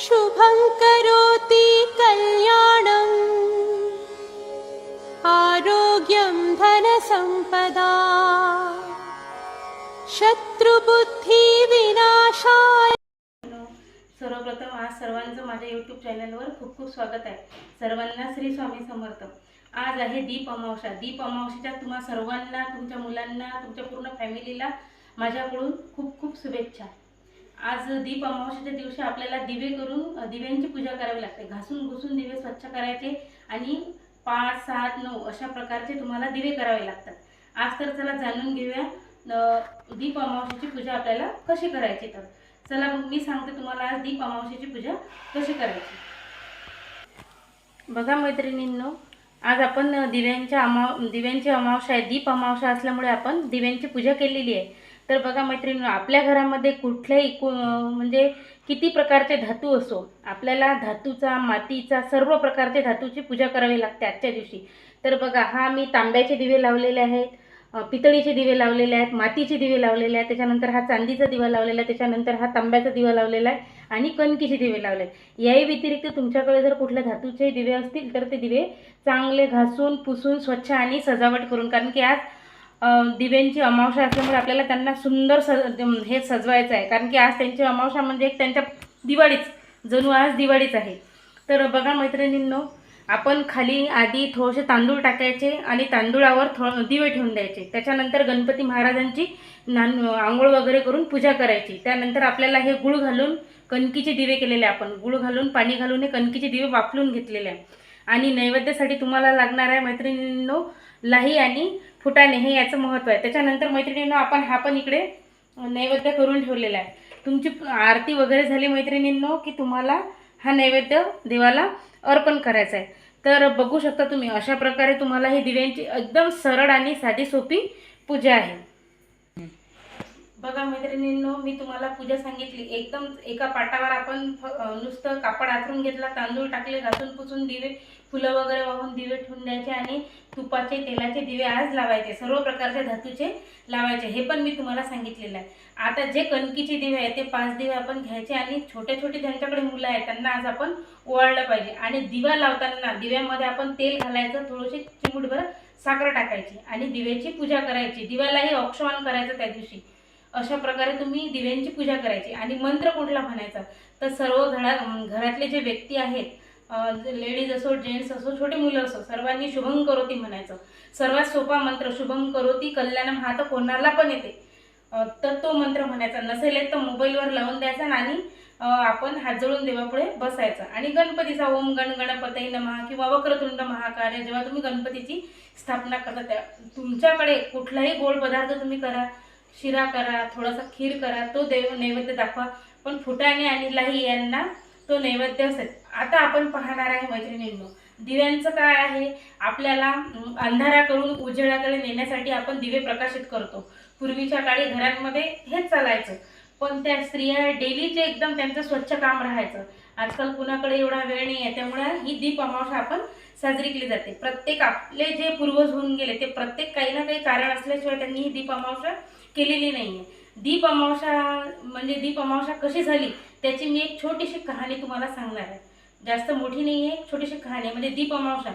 शुभं करोति कल्याणम्। आरोग्यं धनसम्पदा। शत्रुबुद्धिविनाशाय सर्वप्रथम आज सर्वांचं माझ्या यूट्यूब चॅनलवर खूप खूप स्वागत आहे. सर्वांना श्री स्वामी समर्थ. आज आहे दीप अमावस्या. दीप अमावस्याच्या तुम्हा सर्वांना तुमच्या मुलांना तुमच्या पूर्ण फॅमिलीला माझ्याकडून खूप खूप शुभेच्छा. आज दीप अमावस्याच्या दिवशी आपल्याला दिवे करून दिव्यांची पूजा करावी लागते. घासून घुसून दिवे स्वच्छ करायचे आणि पाच सात नऊ अशा प्रकारचे तुम्हाला दिवे करावे लागतात. आज तर चला जाणून घेऊया दीप अमावस्याची पूजा आपल्याला कशी करायची तर. चला मग मी सांगते तुम्हाला आज दीप अमावस्याची पूजा कशी करायची. बघा मैत्रिणींनो आज आपण दिव्यांच्या अमाव दिव्यांची अमावस्या आहे. दीप अमावस्या असल्यामुळे आपण दिव्यांची पूजा केलेली आहे. तर बघा मैत्रिणी आपल्या घरामध्ये कुठल्याही कु- म्हणजे किती प्रकारचे धातू असो आपल्याला धातूचा मातीचा सर्व प्रकारचे धातूची पूजा करावी लागते आजच्या दिवशी. तर बघा हा मी तांब्याचे दिवे लावलेले आहेत पितळीचे दिवे लावलेले आहेत मातीचे दिवे लावलेले आहेत त्याच्यानंतर हा चांदीचा दिवा लावलेला आहे त्याच्यानंतर हा तांब्याचा दिवा लावलेला आहे आणि कणकीचे दिवे लावले आहेत. याही व्यतिरिक्त तुमच्याकडे जर कुठल्या धातूचे दिवे असतील तर ते दिवे चांगले घासून पुसून स्वच्छ आणि सजावट करून कारण की आज दिव्यांची अमावस्या असल्यामुळे आपल्याला त्यांना सुंदर सज हे सजवायचं आहे. कारण की आज त्यांची अमावस्या म्हणजे एक त्यांच्या दिवाळीच. जणू आज दिवाळीच आहे. तर बघा मैत्रिणींनो आपण खाली आधी थोडेसे तांदूळ टाकायचे आणि तांदूळावर थो दिवे ठेवून द्यायचे. त्याच्यानंतर गणपती महाराजांची नान आंघोळ वगैरे करून पूजा करायची. त्यानंतर आपल्याला हे गुळ घालून कणकीचे दिवे केलेले आहे आपण. गुळ घालून पाणी घालून हे कणकीचे दिवे वापरून घेतलेले आहे. आणि नैवेद्यासाठी तुम्हाला लागणार आहे मैत्रिणींनो लाही आणि फुटाणे हे याचं महत्त्व आहे. त्याच्यानंतर मैत्रिणींनो आपण हा पण इकडे नैवेद्य करून ठेवलेला आहे. तुमची आरती वगैरे झाली मैत्रिणींनो की तुम्हाला हा नैवेद्य देवाला अर्पण करायचा आहे. तर बघू शकता तुम्ही अशा प्रकारे तुम्हाला ही दिव्यांची एकदम सरळ आणि साधी सोपी पूजा आहे. बघा मैत्रिणींनो मी तुम्हाला पूजा सांगितली. एकदम एका पाटावर आपण फ- नुसतं कापड आथरून घेतला तांदूळ टाकले घासून पुसून दिवे फुलं वगैरे वाहून दिवे ठेवून द्यायचे आणि तुपाचे तेलाचे दिवे आज लावायचे सर्व प्रकारचे धातूचे लावायचे. हे पण मी तुम्हाला सांगितलेलं आहे. आता जे कणकीचे दिवे आहेत ते पाच दिवे आपण घ्यायचे आणि छोटे छोटे ज्यांच्याकडे मुलं आहेत त्यांना आज आपण ओवाळलं पाहिजे. आणि दिवा लावताना दिव्यामध्ये आपण तेल घालायचं थोडीशी चिमुटभर साखर टाकायची आणि दिव्याची पूजा करायची. दिव्यालाही ऑक्सॉन करायचं त्या दिवशी. अशा प्रकारे तुम्ही दिव्यांची पूजा करायची. आणि मंत्र कुठला म्हणायचा? तर सर्व घरा घरातले जे व्यक्ती आहेत लेडीज असो जेंट्स असो छोटे मुलं असो सर्वांनी शुभम करोती म्हणायचं. सर्वात सोपा मंत्र शुभम करोती कल्याणम हा तर कोणाला पण येते. तर तो मंत्र म्हणायचा. नसेल येत तर मोबाईलवर लावून द्यायचा आणि आपण हात जोडून देवापुढे बसायचं. आणि गणपतीचा ओम गण गणपतई महा किंवा वक्रतुंड महाकार्य जेव्हा तुम्ही गणपतीची स्थापना करता त्या तुमच्याकडे कुठलाही गोड पदार्थ तुम्ही करा शिरा करा थोडासा खीर करा तो देव नैवेद्य दाखवा. पण फुटाणे आणि लाही यांना तो नैवेद्य असेल. आता आपण पाहणार आहे मैत्रिणींनो दिव्यांचं काय आहे? आपल्याला अंधाराकडून उजेडाकडे नेण्यासाठी आपण दिवे प्रकाशित करतो. पूर्वीच्या काळी घरांमध्ये हेच चालायचं. पण त्या स्त्रिया डेलीचे एकदम त्यांचं स्वच्छ काम राहायचं. आजकाल कुणाकडे एवढा वेळ नाही आहे त्यामुळे ही दीप अमावस्या आपण साजरी केली जाते. प्रत्येक आपले जे पूर्वज होऊन गेले ते प्रत्येक काही ना काही कारण असल्याशिवाय त्यांनी ही दीप अमावस्या केलेली नाही आहे दीप अमावस्या म्हणजे दीप अमावस्या कशी झाली त्याची मी एक छोटीशी कहाणी तुम्हाला सांगणार आहे. जास्त मोठी नाही आहे छोटीशी कहाणी आहे. म्हणजे दीप अमावस्या.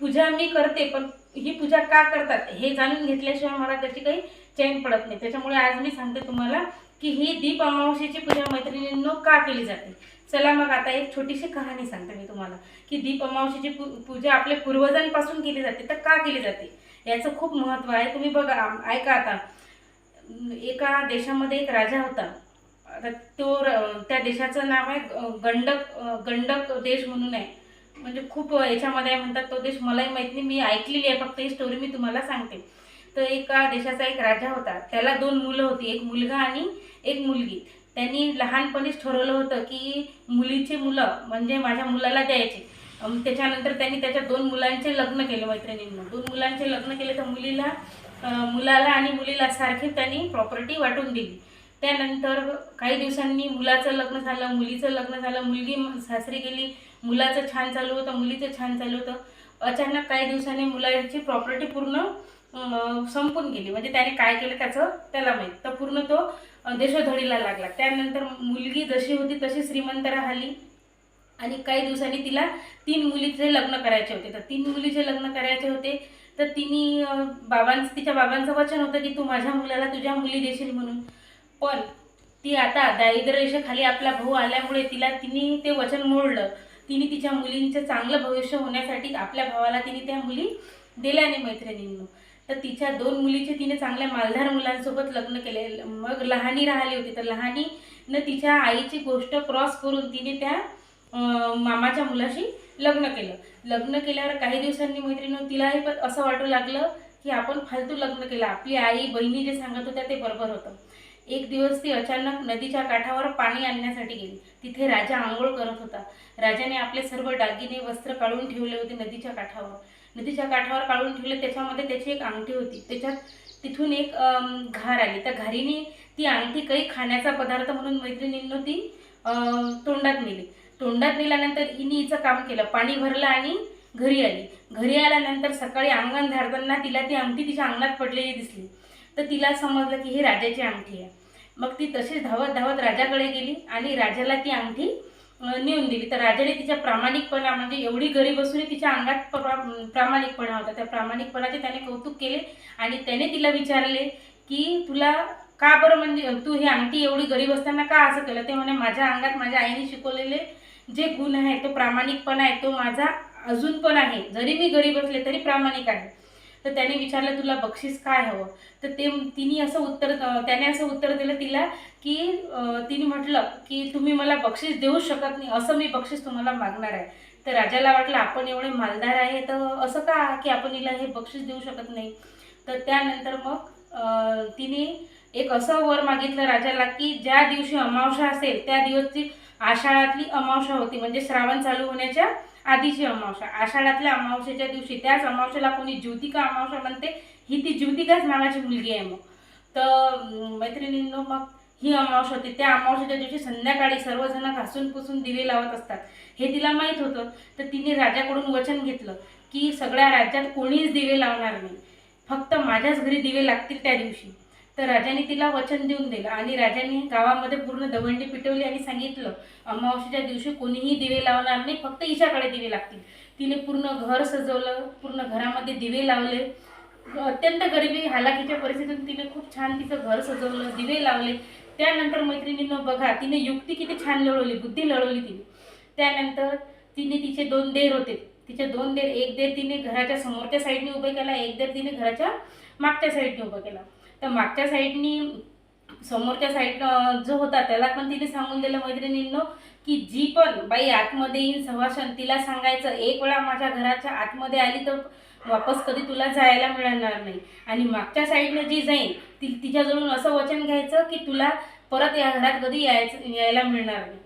पूजा मी करते पण ही पूजा का करतात हे जाणून घेतल्याशिवाय मला त्याची काही चैन पडत नाही. त्याच्यामुळे आज मी सांगते तुम्हाला की ही दीप अमावस्येची पूजा मैत्रिणींनो का केली जाते? चला मग आता एक छोटीशी कहाणी सांगते मी तुम्हाला. की दीप अमावशीची पू पूजा आपल्या पूर्वजांपासून केली जाते तर का केली जाते? याचं खूप महत्त्व आहे. तुम्ही बघा ऐका आता. एका देशामध्ये एक राजा होता. आता तो र- त्या देशाचं नाव आहे गंडक गंडक देश म्हणून आहे. म्हणजे खूप याच्यामध्ये म्हणतात तो देश. मलाही माहीत नाही मी ऐकलेली आहे फक्त ही स्टोरी मी तुम्हाला सांगते. तर एका देशाचा एक राजा होता. त्याला दोन मुलं होती. एक मुलगा आणि एक मुलगी. त्यांनी लहानपणीच ठरवलं होतं की मुलीची मुलं म्हणजे माझ्या मुलाला द्यायचे. त्याच्यानंतर त्यांनी त्याच्या दोन मुलांचे लग्न केले मैत्रिणींना. दोन मुलांचे लग्न केले तर मुलीला मुलाला आणि मुलीला सारखी त्यांनी प्रॉपर्टी वाटून दिली. त्यानंतर काही दिवसांनी मुलाचं लग्न झालं मुलीचं लग्न झालं मुलगी सासरी गेली मुलाचं छान चालू होतं मुलीचं छान चालू होतं. अचानक काही दिवसांनी मुलाची प्रॉपर्टी पूर्ण संपून गेली. म्हणजे त्याने काय केलं त्याचं? त्याला माहीत. तर पूर्ण तो देशोधडीला लागला. त्यानंतर मुलगी जशी होती तशी श्रीमंत राहिली. आणि काही दिवसांनी तिला तीन मुलीचे लग्न करायचे होते. तर तीन मुलीचे लग्न करायचे होते. तर तिने बाबां तिच्या बाबांचं वचन होतं की तू माझ्या मुलाला तुझ्या मुली देशील म्हणून. पण ती आता दारिद्र्यरेषेखाली आपला भाऊ आल्यामुळे तिला तिने ते वचन मोडलं. तिने तिच्या मुलींचं चांगलं भविष्य होण्यासाठी आपल्या भावाला तिने त्या मुली दिल्या नाही तर तिच्या दोन मुलीचे तिने चांगल्या मालधार मुलांसोबत लग्न केले. मग लहानी राहिली होती. तर लहानीनं तिच्या आईची गोष्ट क्रॉस करून तिने त्या मामाच्या मुलाशी लग्न केलं. लग्न केल्यावर काही दिवसांनी मैत्रिणी तिलाही पण असं वाटू लागलं की आपण फालतू लग्न केलं. आपली आई बहिणी जे सांगत होत्या ते बरोबर होतं. एक दिवस ती अचानक नदीच्या काठावर पाणी आणण्यासाठी गेली. तिथे राजा आंघोळ करत होता. राजाने आपले सर्व दागिने वस्त्र काढून ठेवले होते नदीच्या काठावर. नदीच्या काठावर काढून ठेवले. त्याच्यामध्ये त्याची एक अंगठी होती. त्याच्यात तिथून एक घार आली. त्या घारीने ती अंगठी काही खाण्याचा पदार्थ म्हणून मैत्रिणींनो ती तोंडात नेली. तोंडात नेल्यानंतर हिने हिचं काम केलं. पाणी भरलं आणि घरी आली. घरी आल्यानंतर सकाळी अंगण झाडताना तिला ती अंगठी तिच्या अंगणात पडलेली दिसली. तर तिला समजलं की ही राजाची अंगठी आहे. मग ती तशीच धावत धावत राजाकडे गेली आणि राजाला ती अंगठी नेऊन दिली. तर राजाने तिच्या प्रामाणिकपणा म्हणजे एवढी गरीब बसून तिच्या अंगात प्रामाणिकपणा होता. त्या प्रामाणिकपणाचे त्याने कौतुक केले आणि त्याने तिला विचारले की तुला का बरं म्हणजे तू ही अंगठी एवढी गरीब असताना का असं केलं? ते म्हणे माझ्या अंगात माझ्या आईने शिकवलेले जे गुण आहे तो प्रामाणिकपणा आहे तो माझा अजून पण आहे. जरी मी गरीब असले तरी प्रामाणिक आहे. तर त्याने विचारलं तुला बक्षीस काय हवं? तर ते तिने असं उत्तर त्याने असं उत्तर दिलं तिला की तिने म्हटलं की तुम्ही मला बक्षीस देऊ शकत नाही असं मी बक्षीस तुम्हाला मागणार आहे. तर राजाला वाटलं आपण एवढे मालदार आहे तर असं का की आपण हिला हे बक्षीस देऊ शकत नाही? तर त्यानंतर मग तिने एक असं वर मागितलं राजाला की ज्या दिवशी अमावशा असेल त्या दिवसची आषाढातली अमावशा होती म्हणजे श्रावण चालू होण्याच्या आधीची अमावस्या. आषाढातल्या अमावस्येच्या दिवशी त्याच अमावस्येला कोणी ज्योतिका अमावस्या म्हणते. ही ती ज्योतिकाच नावाची मुलगी आहे मग. तर मैत्रिणींनो मग ही अमावस्या होती. त्या अमावस्याच्या दिवशी संध्याकाळी सर्वजण घासून पुसून दिवे लावत असतात. हे तिला माहीत होतं. तर तिने राजाकडून वचन घेतलं की सगळ्या राज्यात कोणीच दिवे लावणार नाही. फक्त माझ्याच घरी दिवे लागतील त्या दिवशी. तर राजाने तिला वचन देऊन दिलं आणि राजाने गावामध्ये पूर्ण दवंडी पिटवली आणि सांगितलं अमावस्येच्या दिवशी कोणीही दिवे लावणार नाही फक्त ईशाकडे दिवे लागतील. तिने पूर्ण घर सजवलं पूर्ण घरामध्ये दिवे लावले. अत्यंत गरिबी हालाकीच्या परिस्थितीतून तिने खूप छान तिचं घर सजवलं दिवे लावले. त्यानंतर मैत्रिणीनं बघा तिने युक्ती किती छान लढवली बुद्धी लढवली तिने. त्यानंतर तिने तिचे दोन देर होते. तिचे दोन देर एक देर तिने घराच्या समोरच्या साईडने उभे केला एक देर तिने घराच्या मागच्या साईडने उभं केला. तर मागच्या साईडनी समोरच्या साईड जो होता त्याला पण तिने सांगून दिलं मैत्रिणींनो की जी पण बाई आतमध्ये येईन सवाशन तिला सांगायचं एक वेळा माझ्या घराच्या आतमध्ये आली तर वापस कधी तुला जायला मिळणार नाही. आणि मागच्या साईडनं जी जाईल ती तिच्याजवळून असं वचन घ्यायचं की तुला परत या घरात कधी यायचं यायला मिळणार नाही.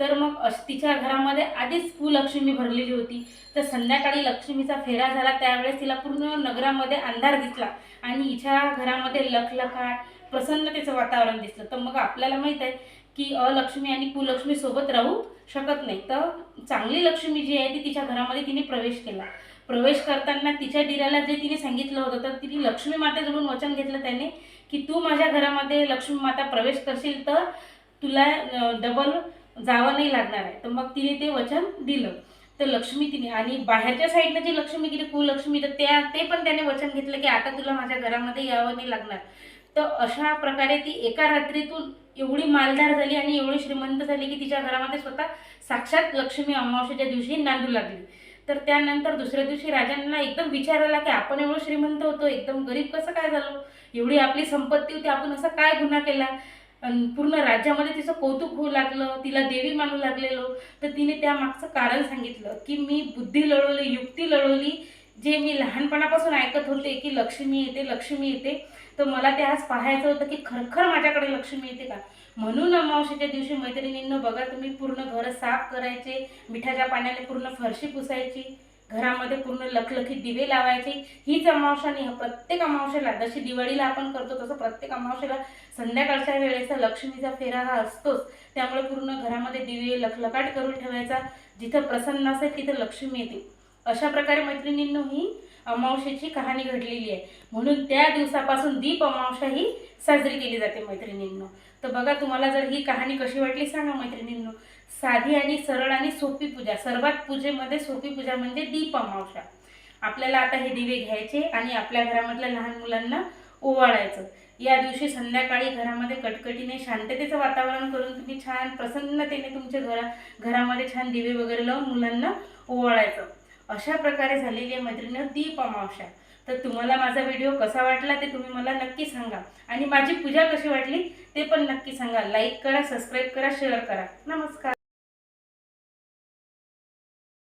तर मग तिच्या घरामध्ये आधीच कुलक्ष्मी भरलेली होती. तर संध्याकाळी लक्ष्मीचा फेरा झाला. त्यावेळेस तिला पूर्ण नगरामध्ये अंधार दिसला आणि हिच्या घरामध्ये लखलखाट प्रसन्नतेचं वातावरण दिसलं. तर मग आपल्याला माहीत आहे की अलक्ष्मी आणि कुलक्ष्मी सोबत राहू शकत नाही. तर चांगली लक्ष्मी जी आहे ती तिच्या घरामध्ये तिने प्रवेश केला. प्रवेश करताना तिच्या दिराला जे तिने सांगितलं होतं तर तिने लक्ष्मी मातेजवळून वचन घेतलं त्याने की तू माझ्या घरामध्ये लक्ष्मी माता प्रवेश करशील तर तुला डबल जावं नाही लागणार आहे. तर मग तिने ते वचन दिलं. तर लक्ष्मी तिने आणि बाहेरच्या साईडनं जी लक्ष्मी गेली कुलक्ष्मी तर त्या ते पण त्याने वचन घेतलं की आता तुला माझ्या घरामध्ये यावं नाही लागणार. तर अशा प्रकारे ती एका रात्रीतून एवढी मालदार झाली आणि एवढी श्रीमंत झाली की तिच्या घरामध्ये स्वतः साक्षात लक्ष्मी अमावस्येच्या दिवशी नांदू लागली. तर त्यानंतर दुसऱ्या दिवशी राजांना एकदम विचार आला की आपण एवढं श्रीमंत होतो एकदम गरीब कसं काय झालो? एवढी आपली संपत्ती होती आपण असा काय गुन्हा केला? पूर्ण राज्यामध्ये तिचं कौतुक होऊ लागलं तिला देवी मानू लागलेलो. तर तिने त्या मागचं कारण सांगितलं की मी बुद्धी लढवली युक्ती लढवली जे मी लहानपणापासून ऐकत होते की लक्ष्मी येते लक्ष्मी येते. तर मला ते आज पाहायचं होतं की खरखर माझ्याकडे लक्ष्मी येते का? म्हणून अमावशीच्या दिवशी मैत्रिणींना बघा तुम्ही पूर्ण घर साफ करायचे मिठाच्या पाण्याने पूर्ण फरशी पुसायची. घरामध्ये पूर्ण लखलखीत दिवे लावायचे. हीच अमावस्या नाही प्रत्येक अमावस्याला जशी दिवाळीला आपण करतो तसं प्रत्येक अमावस्याला संध्याकाळच्या वेळेचा लक्ष्मीचा फेरा हा असतोच. त्यामुळे पूर्ण घरामध्ये दिवे लखलखाट करून ठेवायचा. जिथं प्रसन्न असेल तिथं लक्ष्मी येते. अशा प्रकारे मैत्रिणींनो ही अमावस्येची कहाणी घडलेली आहे. म्हणून त्या दिवसापासून दीप अमावस्या ही साजरी केली जाते मैत्रिणींनो. तर बघा तुम्हाला जर ही कहाणी कशी वाटली सांगा मैत्रिणींनो. साधी आणि सरळ आणि सोपी पूजा. सर्वात पूजेमध्ये सोपी पूजा म्हणजे दीप अमावशा आपल्याला आता हे दिवे घ्यायचे आणि आपल्या घरामधल्या लहान मुलांना ओवाळायचं. या दिवशी संध्याकाळी घरामध्ये कटकटीने शांततेचं वातावरण करून तुम्ही छान प्रसन्नतेने तुमच्या घरा घरामध्ये छान दिवे वगैरे लावून मुलांना ओवाळायचं. अशा प्रकारे झालेली आहे मैत्रिणी दीप अमावशा तर तुम्हाला माझा व्हिडिओ कसा वाटला ते तुम्ही मला नक्की सांगा. आणि माझी पूजा कशी वाटली ते पण नक्की सांगा. लाईक करा सबस्क्राईब करा शेअर करा. नमस्कार.